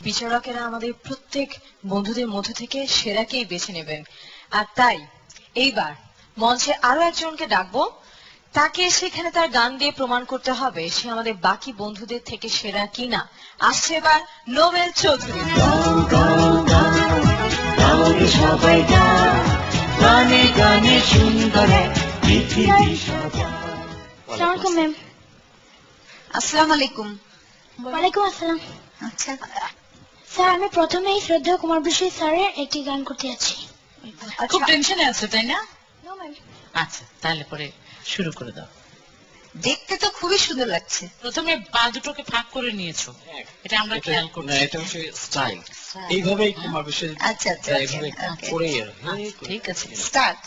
বিচারকেরা আমাদের প্রত্যেক বন্ধুদের মধ্য থেকে সেরাকেই বেছে নেবেন। আর তাই এইবার মঞ্চে আরও একজনকে ডাকবো। তাকে সেখানে তার গান দিয়ে প্রমাণ করতে হবে সে আমাদের বাকি বন্ধুদের থেকে সেরা কিনা। আসছে এবার নোবেল চৌধুরী। আসসালামু আলাইকুম। ওয়ালাইকুম আসসালাম। আচ্ছা। স্যার আমি প্রথমেই শ্রদ্ধা কুমার বিশ্বজিৎ স্যারের একটি গান করতে যাচ্ছি। খুব টেনশনে আছো তাই না? আচ্ছা তাহলে পরে শুরু করে দাও। দেখতে তো খুবই সুন্দর লাগছে। প্রথমে পা দুটোকে ফাঁক করে নিয়েছো। এটা আমরা এটা- খেয়াল না, করছি এটা হচ্ছে স্টাইল এইভাবেই কুমার বিশ্বজিৎ আচ্ছা আচ্ছা এইভাবে ওকে করেই আচ্ছা, ঠিক আছে স্টার্ট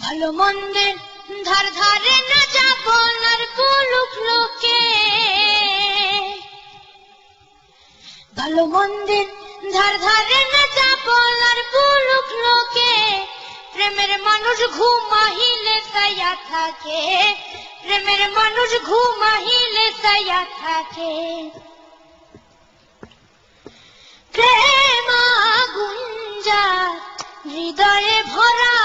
ভালো মন্দের ধার ধারে না যাব আর বলুক লোকে। ভালো মন্দির ধার ধারে না যাব আর বলুক লোকে। প্রেমের মানুষ ঘুমাহিলে সায়া থাকে। প্রেমের মানুষ ঘুমাহিলে সায়া থাকে। প্রেম গুঞ্জা হৃদয়ে ভরা।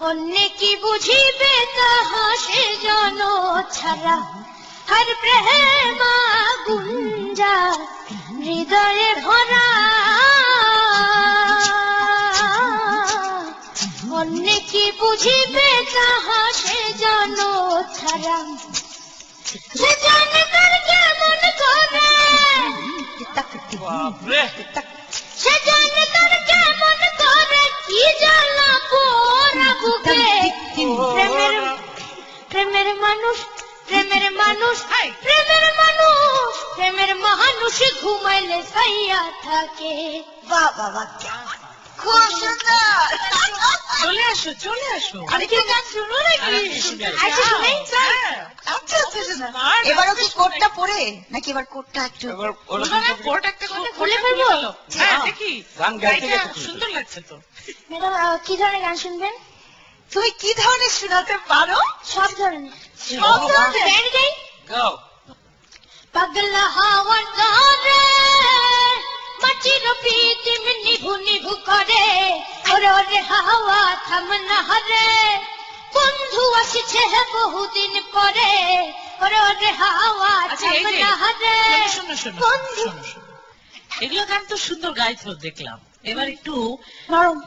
অন্য কি বুঝিবে তাহা সে জন ছাড়া হর প্রেম গুঞ্জা হৃদয়ে ভরা। অন্য কি বুঝিবে তাহা সে জন ছাড়া সে জানে তার কেমন করে। সে জানে মানুষ ঘুমাইলে সাইয়া থাকে। বাহ বাহ খুব সুন্দর। চলে আসো চলে আসো আরেকটা গান শুনো নাকি? আর একটা শুনে আসো। আচ্ছা শুনে হ্যাঁ। আচ্ছা আচ্ছা শোনা এবারও কি কোটটা পরে? নাকি এবার কোটটা একটু? এবার ওরা ওখানে কোট। একটা করে খুলে ফেলব? হ্যাঁ দেখি। গান গাইতে এটা গাইতে খুলে সুন্দর লাগছে তো। ম্যাডাম কি ধরনের গান শুনবেন? তুমি কি ধরনের শোনাতে পারো? সব ধরনের। সব ধরনের? ওরে ওরে হাওয়া থাম না হরে বন্ধু আসছে বহুদিন পরে ওরে ওরে হাওয়া আচ্ছা থাম না হরে শোনো শোনো বন্ধু এগুলো গান তো সুন্দর গাইছো দেখলাম এবার একটু নরম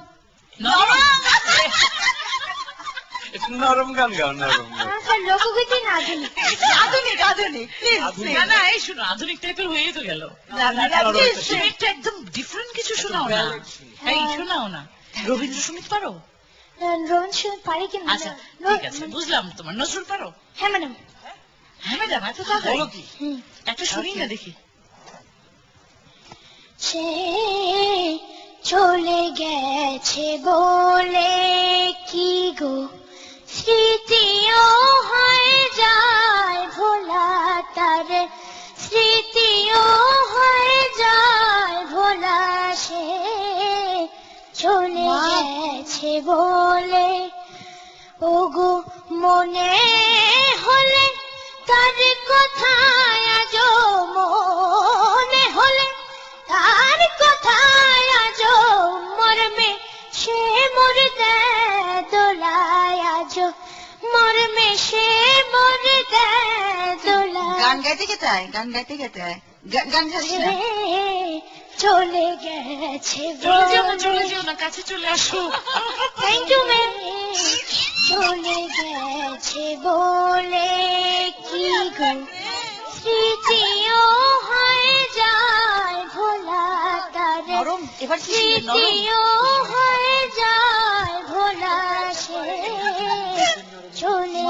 নরম নরম গান গাও নরম লোকগীতি না আধুনিক আধুনিক আধুনিক প্লিজ না না এই শোনো আধুনিক টাইপের হয়ে তো গেল একদম ডিফারেন্ট কিছু শোনাও না এই শোনাও না রবীন্দ্রসঙ্গীত পারো? রবীন্দ্রসঙ্গীত পারি কি না? আচ্ছা ঠিক আছে বুঝলাম তোমার। নজরুল পারো? হ্যাঁ ম্যাডাম। হ্যাঁ ম্যাডাম এত তাড়াতাড়ি বলো কি? একটা শুনি না দেখি। সে চলে গেছে বলে কি গো? বলে ওগো মনে হলে তার কথায় আজ মনে হলে তার কথায় আজ মরমে সে মর দোলায় আজ মরমে সে মর দোলায় গান গাইতে গেতে হয় গান গাইতে গেতে হয় গান চলে গেছে চলে যেও না না কাছে চলে আসো। থ্যাংক ইউ ম্যাম চলে গেছে বলে কি গো? স্মৃতিও হয়ে যায় ভোলা তার স্মৃতিও হয়ে যায় ভোলা সে চলে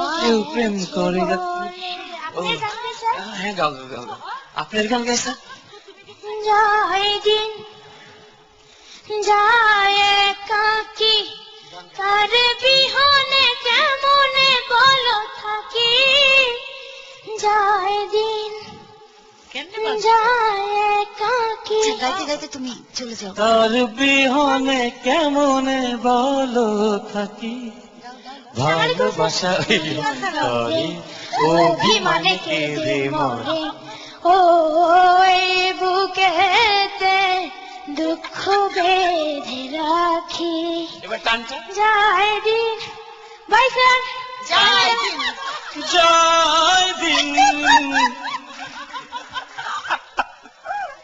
প্রেম করে হ্যাঁ গাও গাও গাও গাও। আপনার গান গাইছে? যায় দিন যায় কাকি তার কেমনে যায় গাইতে গাইতে তুমি চলে যাও। তার বিহনে কেমনে বলো থাকি? ভালোবাসা অভিমানে কেঁদে মরে। ও বুকেতে দুঃখ বেঁধে রাখি। এবার টানটা যায় দিন বাই স্যার যাই জয়